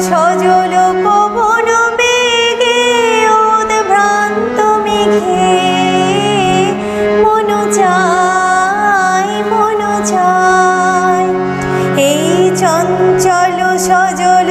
সজল পবন বেগে উদ্ভ্রান্ত মেঘে। মন চাই মন চাই এই চঞ্চল সজল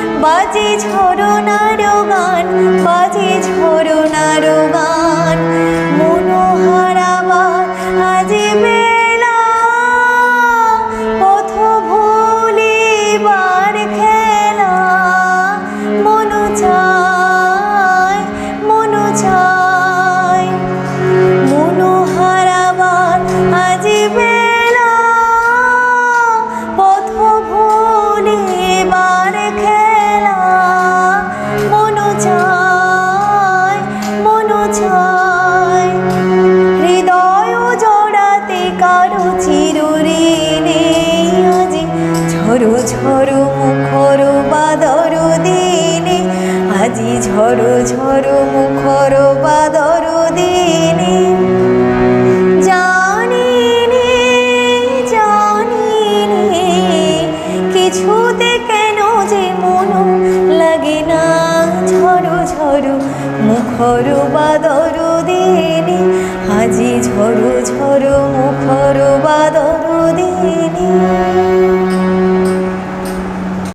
বাজে ঝরনার গান বাজে ঝরনার ঝড়ো মুখর বাদর দিনে, আজি ঝড়ো ঝড়ো মুখর বাদর দিনে। জানি নে জানি নে কিছুতে কেন যে মন লাগে না। দিনে, আজি ঝড়ো ঝড়ো মুখর